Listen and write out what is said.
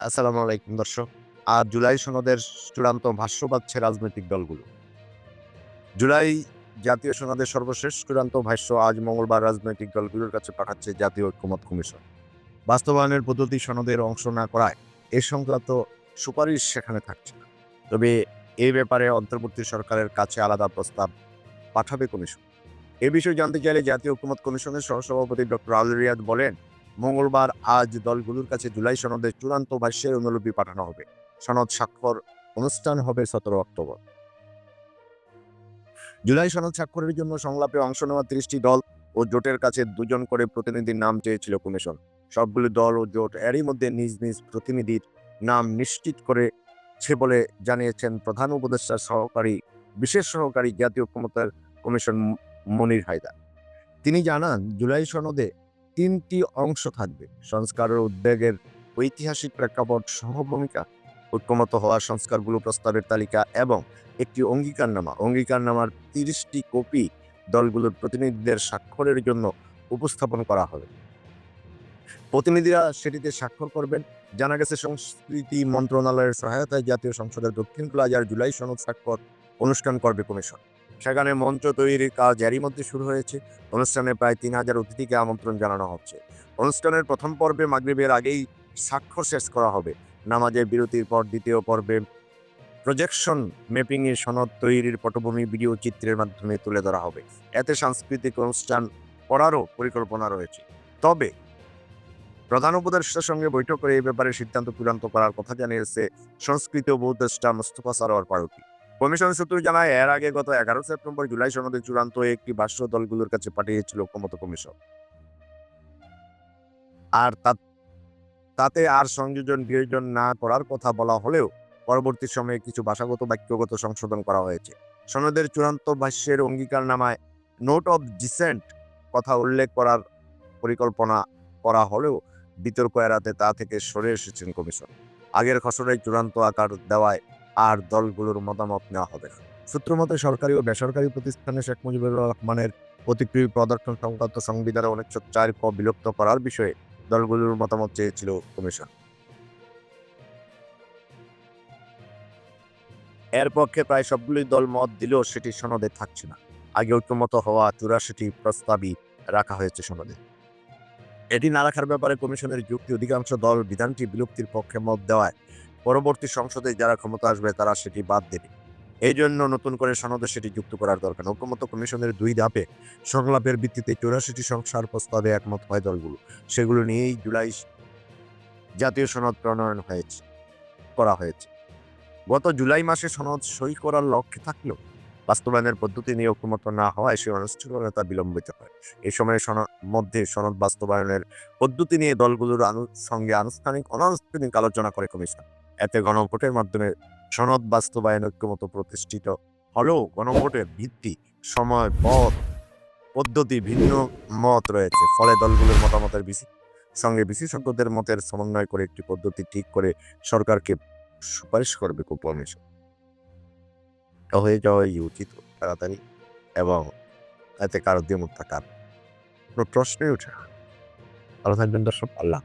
আসসালামু আলাইকুম, দর্শক। আর জুলাই সনদের চূড়ান্ত ভাষ্য পাচ্ছে রাজনৈতিক দলগুলো। জুলাই জাতীয় সনদের সর্বশেষ চূড়ান্ত ভাষ্য আজ মঙ্গলবার রাজনৈতিক দলগুলোর কাছে পাঠাচ্ছে জাতীয় ঐক্যমত কমিশন। বাস্তবায়নের পদ্ধতি সনদের অংশ না করায় এ সংক্রান্ত সুপারিশ সেখানে থাকছে না। তবে এই ব্যাপারে অন্তর্বর্তী সরকারের কাছে আলাদা প্রস্তাব পাঠাবে কমিশন। এ বিষয়ে জানতে চাইলে জাতীয় ঐক্যমত কমিশনের সহসভাপতি ডক্টর আল রিয়াদ বলেন মঙ্গলবার আজ দলগুলোর কাছে জুলাই সনদের চূড়ান্ত ভাষ্যের অনুলিপি পাঠানো হবে। সনদ স্বাক্ষর অনুষ্ঠান হবে সতেরো অক্টোবর। জুলাই সনদ স্বাক্ষরের জন্য সংলাপে অংশ নেওয়া ত্রিশটি দল ও জোটের কাছে দুজন করে প্রতিনিধির নাম চেয়েছিল কমিশন। সবগুলি দল ও জোট এরই মধ্যে নিজ নিজ প্রতিনিধির নাম নিশ্চিত করেছে বলে জানিয়েছেন প্রধান উপদেষ্টার সহকারী, বিশেষ সহকারী জাতীয় ক্ষমতার কমিশন মনির হায়দার। তিনি জানান, জুলাই সনদে তিনটি অংশ থাকবে। সংস্কারের উদ্বেগের ঐতিহাসিক প্রেক্ষাপট সহ ভূমিকা, ঐক্যমত হওয়া সংস্কারগুলো প্রস্তাবের তালিকা এবং একটি অঙ্গীকারনামা। অঙ্গীকারনামার তিরিশটি কপি দলগুলোর প্রতিনিধিদের স্বাক্ষরের জন্য উপস্থাপন করা হবে। প্রতিনিধিরা সেটিতে স্বাক্ষর করবেন। জানা গেছে, সংস্কৃতি মন্ত্রণালয়ের সহায়তায় জাতীয় সংসদের দক্ষিণ প্লাজার জুলাই সনদ স্বাক্ষর অনুষ্ঠান করবে কমিশন। সেখানে মঞ্চ তৈরির কাজ এরই মধ্যে শুরু হয়েছে। অনুষ্ঠানে প্রায় তিন হাজার অতিথিকে আমন্ত্রণ জানানো হচ্ছে। অনুষ্ঠানের প্রথম পর্বে মাগরিবের আগেই স্বাক্ষর শেষ করা হবে। নামাজের বিরতির পর দ্বিতীয় পর্বে প্রজেকশন ম্যাপিং এর সনদ তৈরির পটভূমি ভিডিও চিত্রের মাধ্যমে তুলে ধরা হবে। এতে সাংস্কৃতিক অনুষ্ঠান করারও পরিকল্পনা রয়েছে। তবে প্রধান উপদেষ্টার সঙ্গে বৈঠক করে এই ব্যাপারে সিদ্ধান্ত চূড়ান্ত করার কথা জানিয়েছে সংস্কৃতি উপদেষ্টা মোস্তফা সারোয়ার ফারুকি কমিশন সূত্র জানায়, এর আগে গত এগারো সেপ্টেম্বর জুলাই সনদে চূড়ান্ত একটি ভাষ্য দলগুলোর কাছে পাঠিয়েছিল ঐক্যমত কমিশন। আর তাতে আর সংযোজন বিয়োজন না করার কথা বলা হলেও পরবর্তী সময়ে কিছু ভাষাগত বাক্যগত সংশোধন করা হয়েছে। সনদের চূড়ান্ত ভাষ্যের অঙ্গীকারনামায় নোট অব ডিসেন্ট কথা উল্লেখ করার পরিকল্পনা করা হলেও বিতর্ক এড়াতে তা থেকে সরে এসেছেন কমিশন। আগের খসড়ায় চূড়ান্ত আকার দেওয়ায় আর দলগুলোর মতামত নেওয়া হবে না। সূত্র মতে, সরকারি ও বেসরকারি প্রতিষ্ঠানে শেখ মুজিবুর রহমানের প্রতিক্রিয়া প্রদর্শন সংক্রান্ত সংবিধানের উনিশশো চার ক বিলুপ্ত করার বিষয়ে দলগুলোর মতামত চেয়েছিল কমিশন। এর পক্ষে প্রায় সবগুলোই দল মত দিলেও সেটি সনদে থাকছে না। আগে ঐক্যমত হওয়া চুরাশিটি প্রস্তাবই রাখা হয়েছে সনদে। এটি না রাখার ব্যাপারে কমিশনের যুক্তি, অধিকাংশ দল বিধানটি বিলুপ্তির পক্ষে মত দেওয়ায় পরবর্তী সংসদে যারা ক্ষমতা আসবে, তারা সেটি বাদ দেবে। এই জন্য নতুন করে সনদে সেটি যুক্ত করার দরকার ঐক্যমত কমিশনের দুই ধাপে সংলাপের ভিত্তিতে চৌরাশিটি সংসার প্রস্তাবে একমত হয় দলগুলো। সেগুলো নিয়েই জুলাই জাতীয় সনদ প্রণয়ন হয়েছে, করা হয়েছে। গত জুলাই মাসে সনদ সই করার লক্ষ্যে থাকলেও বাস্তবায়নের পদ্ধতি নিয়ে ঐক্যমত না হওয়ায় সে অনিশ্চয়তা বিলম্বিত হয়। এই সময়ে মধ্যে সনদ বাস্তবায়নের পদ্ধতি নিয়ে দলগুলোর সঙ্গে আনুষ্ঠানিক, অনানুষ্ঠানিক আলোচনা করে কমিশন। এতে গণভোটের মাধ্যমে সনদ বাস্তবায়ন ঐক্যমত প্রতিষ্ঠিত হলেও গণভোটের ভিত্তি, সময়, পথ, পদ্ধতি ভিন্ন মত রয়েছে। ফলে দলগুলোর মতামতের সঙ্গে বিশেষজ্ঞদের মতের সমন্বয় করে একটি পদ্ধতি ঠিক করে সরকারকে সুপারিশ করবে কমিশন হয়ে যাওয়াই উচিত তাড়াতাড়ি এবং এতে কারও দ্বিমত থাকার কোনো প্রশ্নই ওঠে। ভালো থাকবেন দর্শক, আল্লাহ